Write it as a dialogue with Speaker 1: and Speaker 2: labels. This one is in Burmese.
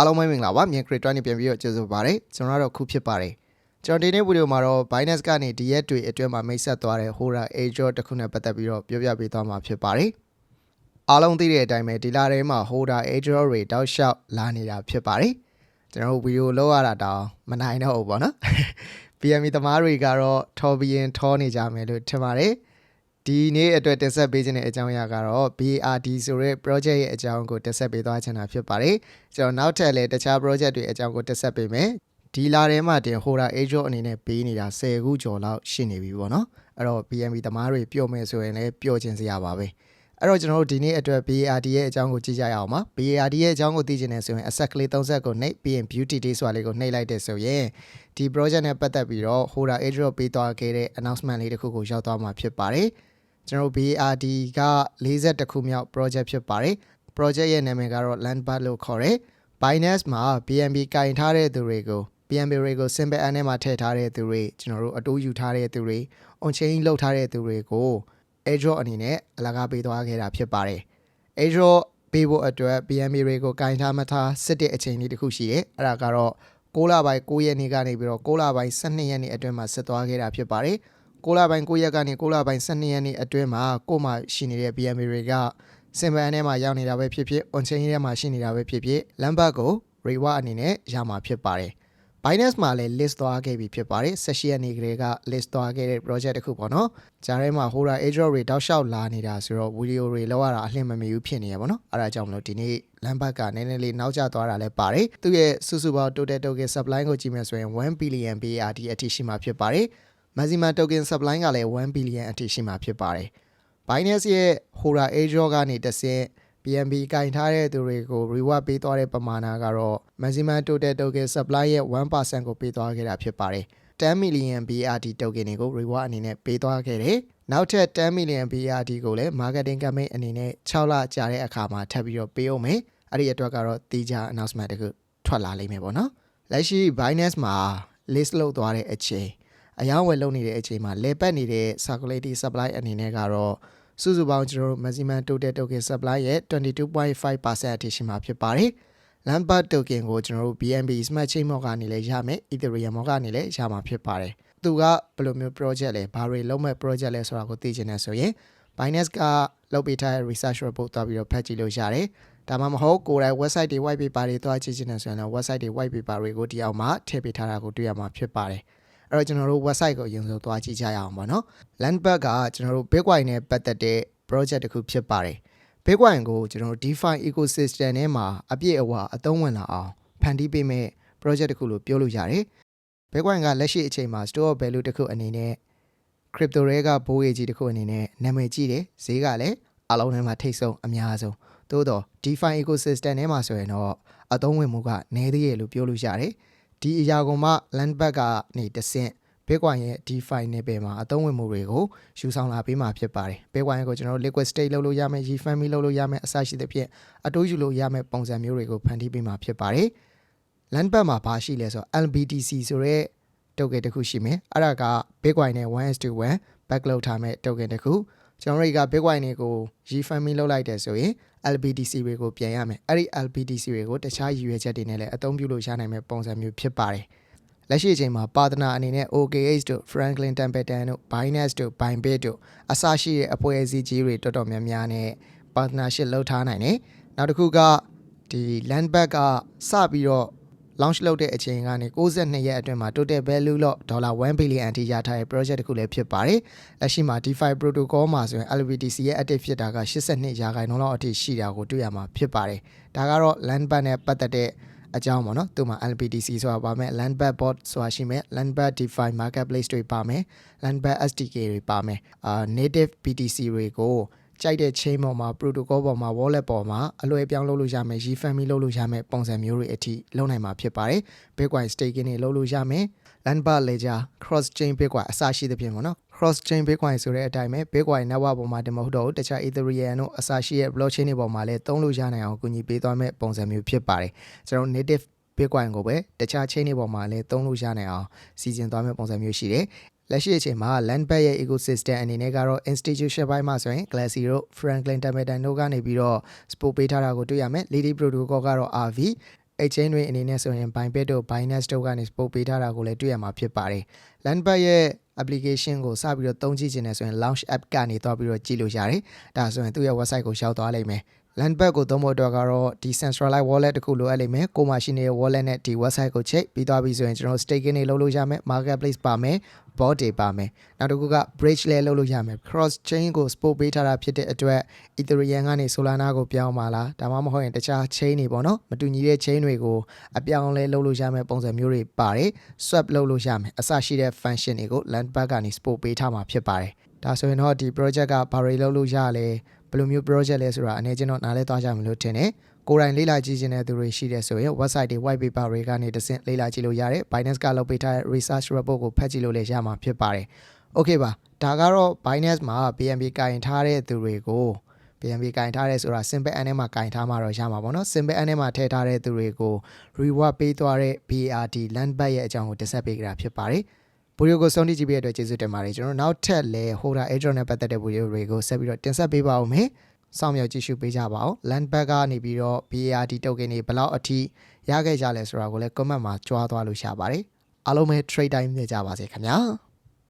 Speaker 1: အားလုံးပဲမင်္ဂလာပါမြန် creator နဲ့ပြန်ပြီးတော့ကြိုဆိုပါရစေကျွန်တော်တို့ခုဖြစ်ပါတယ်ကျွန်တော်ဒီနေ့ဗီဒီယိုမှာတော့ Binance ကနေဒီရက်တွေအတွင်းမှာမိတ်ဆက်သွားတဲ့ Hora Azure တစ်ခုနဲ့ပတ်သက်ပြီးတော့ပြောပြပေးသွားမှာဖြစ်ပါတယ်အားလုံးသိတဲ့အတိုင်းပဲဒီလာထဲမှာ Hora Azure တွေတောက်လျှောက်လာနေတာဖြစ်ပါတယ်ကျွန်တော်တို့ဗီဒီယိုလောက်ရတာတောင်မနိုင်တော့ဘူးပေါ့နော် PME သမားတွေကတော့ထော်ဘီရင်ထောနေကြမယ်လို့ထင်ပါတယ် ဒီနေ့အတွက်တင်ဆက်ပေးခြင်းတဲ့အကြောင်းအရာကတော့ BRD ဆိုတဲ့ project ရဲ့အကြောင်းကိုတင်ဆက်ပေးသွားချင်တာဖြစ်ပါတယ်ကျွန်တော်နောက်ထပ်လည်းတခြား project တွေအကြောင်းကိုတင်ဆက်ပေးမယ်ဒီလာထဲမှာတင် Hora Azure အနေနဲ့ပေးနေတာ10ခုကျော်လောက်ရှိနေပြီပေါ့နော်အဲ့တော့ PME သမားတွေပြောမယ်ဆိုရင်လည်းပြောချင်စရာပါပဲအဲ့တော့ကျွန်တော်တို့ဒီနေ့အတွက် BARD ရဲ့အကြောင်းကိုကြည့်ကြရအောင်ပါ BARD ရဲ့အကြောင်းကိုသိချင်တယ်ဆိုရင် asset ကလေး30ကိုနှိပ်ပြီးရင် beauty day ဆိုတာလေးကိုနှိပ်လိုက်တဲ့ဆိုရင်ဒီ project နဲ့ပတ်သက်ပြီးတော့ Hora Airdrop ပေးသွားခဲ့တဲ့ announcement လေးတစ်ခုကိုရောက်သွားမှာဖြစ်ပါတယ် ကျွန်တော်တို့ BARD က40ခုမြောက် project ဖြစ်ပါတယ် project ရဲ့နာမည်ကတော့ Landbird လို့ခေါ်တယ် Binance မှာ BNB ကင်ထားတဲ့သူတွေကို BNB တွေကို simple n နဲ့မှာထည့်ထားတဲ့သူတွေကျွန်တော်တို့အတိုးယူထားတဲ့သူတွေ on chain လောက်ထားတဲ့သူတွေကို Airdrop အနေနဲ့အလကားပေးသွားခဲ့တာဖြစ်ပါတယ်။ Airdrop ပေးဖို့အတွက် BNB တွေကိုကင်ထားမထားစစ်တဲ့အချိန်လေးတစ်ခုရှိတယ်။အဲ့ဒါကတော့6လပိုင်း9ရက်နေ့ကနေပြီးတော့6လပိုင်း12ရက်နေ့အတွင်းမှာဆက်သွားခဲ့တာဖြစ်ပါတယ်။ 6လပိုင်း9ရက်ကနေ6လပိုင်း12ရက်နေ့အတွင်းမှာကို့မှာရှိနေတဲ့ BNB တွေကစင်ပန်ထဲမှာရောက်နေတာပဲဖြစ်ဖြစ် on chain ထဲမှာရှိနေတာပဲဖြစ်ဖြစ်လမ်းဘတ်ကို reward အနေနဲ့ရမှာဖြစ်ပါတယ်။ Binance မှာလည်း list သွားခဲ့ပြီဖြစ်ပါတယ်16ရက်နေ့ကလေးက list သွားခဲ့တဲ့ project တစ်ခုပေါ့နော်။ဂျားထဲမှာ Hora Airdrop တွေတောက်လျှောက်လာနေတာဆိုတော့ video တွေလောက်ရတာအလှင့်မမီဘူးဖြစ်နေရပါတော့။အဲဒါကြောင့်မလို့ဒီနေ့လမ်းဘက်ကနည်းနည်းလေးနောက်ကျသွားတာလည်းပါတယ်။သူ့ရဲ့စုစုပေါင်း total token supply ကိုကြည့်မယ်ဆိုရင်1 billion BRD အထိရှိမှာဖြစ်ပါတယ်။ maximum token supply ကလည်း1 billion အထိရှိမှာဖြစ်ပါတယ်။ Binance ရဲ့ Hora Airdrop ကနေတစ်ဆင့် BNB ကင်ထားတဲ့သူတွေကို reward ပေးသွားတဲ့ပမာဏကတော့ maximum total token supply ရဲ့1%ကိုပေးသွားခဲ့တာဖြစ်ပါတယ်10 million BRD token တွေကို reward အနေနဲ့ပေးသွားခဲ့တယ်နောက်ထပ်10 million BRD ကိုလည်း marketing campaign အနေနဲ့6လကြာတဲ့အခါမှာထပ်ပြီးတော့ပေးအောင်မယ်အဲ့ဒီအတွက်ကတော့တီးခြား announcement တခုထွက်လာလိမ့်မယ်ပေါ့နော်လက်ရှိ Binance မှာ list လုပ်သွားတဲ့အချိန် အယောင်းဝယ်လုပ်နေတဲ့အချိန်မှာလေပတ်နေတဲ့ circulating supply အနေနဲ့ကတော့စုစုပေါင်းကျွန်တော်တို့ maximum total token supply ရဲ့22.5%အထိရှိမှာဖြစ်ပါတယ်။ Lampard token ကိုကျွန်တော်တို့ BNB Smart Chain မော့ကနေလည်းရမယ် Ethereum မော့ကနေလည်းရမှာဖြစ်ပါတယ်။သူကဘယ်လိုမျိုး project လဲဘာတွေလုံးမဲ့ project လဲဆိုတာကိုသိချင်တယ်ဆိုရင် Binance ကလုပ်ပေးထားတဲ့ research report သွားပြီးတော့ဖတ်ကြည့်လို့ရတယ်။ဒါမှမဟုတ်ကိုယ်တိုင် website တွေ white paper တွေသွားကြည့်ချင်တယ်ဆိုရင်လည်း website တွေ white paper တွေကိုဒီအောင်မှာထည့်ပေးထားတာကိုတွေ့ရမှာဖြစ်ပါတယ်။ အဲ့တော့ကျွန်တော်တို့ website ကိုအရင်ဆုံးသွားကြည့်ကြရအောင်ပါနော် Landberg ကကျွန်တော်တို့ Bitcoin နဲ့ပတ်သက်တဲ့ project တစ်ခုဖြစ်ပါတယ် Bitcoin ကိုကျွန်တော်တို့ DeFi ecosystem ထဲမှာအပြည့်အဝအသုံးဝင်လာအောင်ဖန်တီးပေးမဲ့ project တစ်ခုလို့ပြောလို့ရတယ် Bitcoin ကလက်ရှိအချိန်မှာ store of value တစ်ခုအနေနဲ့ crypto တွေကဘိုးရေးကြီးတစ်ခုအနေနဲ့နာမည်ကြီးတယ်ဈေးကလည်းအလုံးထဲမှာထိတ်ဆုံးအများဆုံးသို့တော့ DeFi ecosystem ထဲမှာဆိုရင်တော့အသုံးဝင်မှုကနည်းသေးရလို့ပြောလို့ရတယ် ဒီအရာကမှ Landback ကနေတဆင့် Bitcoin ရဲ့ DeFi နယ်ပယ်မှာအသုံးဝင်မှုတွေကိုယူဆောင်လာပေးမှာဖြစ်ပါတယ်။ Bitcoin ကိုကျွန်တော်တို့ liquid state လုပ်လို့ရမယ်၊ refund လုပ်လို့ရမယ်အစရှိသဖြင့်အတိုးယူလို့ရမယ်ပုံစံမျိုးတွေကိုဖန်တီးပေးမှာဖြစ်ပါတယ်။ Landback မှာဘာရှိလဲဆိုတော့ LBTC ဆိုတဲ့ token တစ်ခုရှိမယ်။အဲ့ဒါက Bitcoin နဲ့ 1:1 back လုပ်ထားမဲ့ token တစ်ခု ကျွန်တော်တို့က Bitcoin တွေကို refund လုပ်လိုက်တယ်ဆိုရင် LBTC တွေကိုပြန်ရမယ်အဲ့ဒီ LBTC တွေကိုတခြားရည်ရွယ်ချက်တွေနဲ့လည်းအသုံးပြုလို့ရနိုင်မဲ့ပုံစံမျိုးဖြစ်ပါတယ်လက်ရှိအချိန်မှာပါတနာအနေနဲ့ OKH တို့ Franklin Templeton တို့ Binance တို့ Bybit တို့အစရှိတဲ့အဖွဲ့အစည်းကြီးတွေတော်တော်များများနဲ့ partnership လုပ်ထားနိုင်တယ်နောက်တစ်ခုကဒီ Landback ကစပြီးတော့ launch လုပ်တဲ့အချိန်ကနေ62ရက်အတွင်းမှာ total value လို့ဒေါ်လာ1 billion အထိရထားတဲ့ project တစ်ခုလည်းဖြစ်ပါတယ်။လက်ရှိမှာ DeFi protocol မှာဆိုရင် LBTC ရဲ့ active ဖြစ်တာက82ရာခိုင်နှုန်းလောက်အထိရှိတာကိုတွေ့ရမှာဖြစ်ပါတယ်။ဒါကတော့ Landback နဲ့ပတ်သက်တဲ့အကြောင်းပေါ့နော်။သူမှာ LBTC ဆိုတာပါမယ် Landback bot ဆိုတာရှိမယ် Landback DeFi marketplace တွေပါမယ် Landback SDK တွေပါမယ်အာ native BTC တွေကို ကြိုက်တဲ့ chain ပေါ်မှာ protocol ပေါ်မှာ wallet ပေါ်မှာအလွှဲပြောင်းလုပ်လို့ရမယ် refund လုပ်လို့ရမယ်ပုံစံမျိုးတွေအထိလုပ်နိုင်မှာဖြစ်ပါတယ်။ Bitcoin staking တွေလုပ်လို့ရမယ်။ Landbar Ledger cross chain Bitcoin အစရှိသဖြင့်ပေါ့နော် cross chain Bitcoin ဆိုတဲ့အတိုင်းပဲ Bitcoin network ပေါ်မှာတမဟုတ်တော့ဘူးတခြား Ethereum တို့အစရှိတဲ့ blockchain တွေပေါ်မှာလည်းသုံးလို့ရနိုင်အောင်ကူညီပေးသွားမဲ့ပုံစံမျိုးဖြစ်ပါတယ်ကျွန်တော် native Bitcoin ကိုပဲတခြား chain တွေပေါ်မှာလည်းသုံးလို့ရနိုင်အောင်စီစဉ်သွားမဲ့ပုံစံမျိုးရှိတယ် လက်ရှိအချိန်မှာ Landback ရဲ့ ecosystem အနေနဲ့ကတော့ institution ဘိုင်းမှာဆိုရင် Glassy တို့ Franklin Templeton တို့ကနေပြီးတော့ support ပေးထားတာကိုတွေ့ရမယ် Lady Protocol ကတော့ RV exchange တွေအနေနဲ့ဆိုရင် Bybit တို့ Binance တို့ကနေ support ပေးထားတာကိုလည်းတွေ့ရမှာဖြစ်ပါတယ်။ Landbird ရဲ့ application ကိုစပြီးတော့သုံးကြည့်ခြင်းနဲ့ဆိုရင် launch app ကနေသွားပြီးတော့ကြည့်လို့ရတယ်။ဒါဆိုရင်သူ့ရဲ့ website ကိုရောက်သွားလိမ့်မယ်။ Landbird ကိုသုံးဖို့အတွက်ကတော့ဒီ centralized wallet တစ်ခုလိုအပ်လိမ့်မယ်။ကိုယ်မှာရှိနေတဲ့ wallet နဲ့ဒီ website ကိုချိန်ပြီးသွားပြီဆိုရင်ကျွန်တော်တို့ staking တွေလုပ်လို့ရမယ် marketplace ပါမယ် bot တွေပါမယ်နောက်တစ်ခုက bridge လဲလုပ်လို့ရမယ် cross chain ကို support ပေးထားတာဖြစ်တဲ့အတွက် ethereum ကနေ solana ကိုပြောင်းပါလားဒါမှမဟုတ်ရင်တခြား chain တွေပေါ့နော်မတူညီတဲ့ chain တွေကိုအပြောင်းလဲလုပ်လို့ရမယ်ပုံစံမျိုးတွေပါတယ် swap လုပ်လို့ရမယ်အစရှိတဲ့ function တွေကို landback ကနေ support ပေးထားမှာဖြစ်ပါတယ်ဒါဆိုရင်တော့ဒီ project ကဘာတွေလုပ်လို့ရလဲဘယ်လိုမျိုး project လဲဆိုတာအနေချင်းတော့နားလဲသွားကြမယ်လို့ထင်တယ် ကိုယ်တိုင်လေ့လာကြည့်ခြင်းတဲ့သူတွေရှိတယ်ဆိုရင် website တွေ white paper တွေကနေတဆင့်လေ့လာကြည့်လို့ရတယ် Binance ကလုပ်ပေးထားတဲ့ research report ကိုဖတ်ကြည့်လို့လည်းရမှာဖြစ်ပါတယ် Okay ပါဒါကတော့ Binance မှာ BNB ကင်ထားတဲ့သူတွေကို BNB ကင်ထားရဲဆိုတာ simple n ထဲမှာကင်ထားမှာတော့ရမှာပေါ့နော် simple n ထဲမှာထည့်ထားတဲ့သူတွေကို reward ပေးသွားတဲ့ BRD landback ရဲ့အကြောင်းကိုတင်ဆက်ပေးကြတာဖြစ်ပါတယ်ဗီဒီယိုကိုဆုံးဖြတ်ကြည့်ပေးတဲ့အတွက်ကျေးဇူးတင်ပါတယ်ကျွန်တော်နောက်ထပ်လည်း holder airdrop နဲ့ပတ်သက်တဲ့ဗီဒီယိုတွေကိုဆက်ပြီးတော့တင်ဆက်ပေးပါဦးမယ် စောင့်မျှော်ကြည့်ရှုပေးကြပါဦး landback ကနေပြီးတော့ BARD token တွေဘယ်လောက်အထိရခဲ့ကြလဲဆိုတာကိုလည်း comment မှာကြွားသွားလို့ရပါတယ်အားလုံးပဲ trade time နေကြပါစေခင်ဗျာ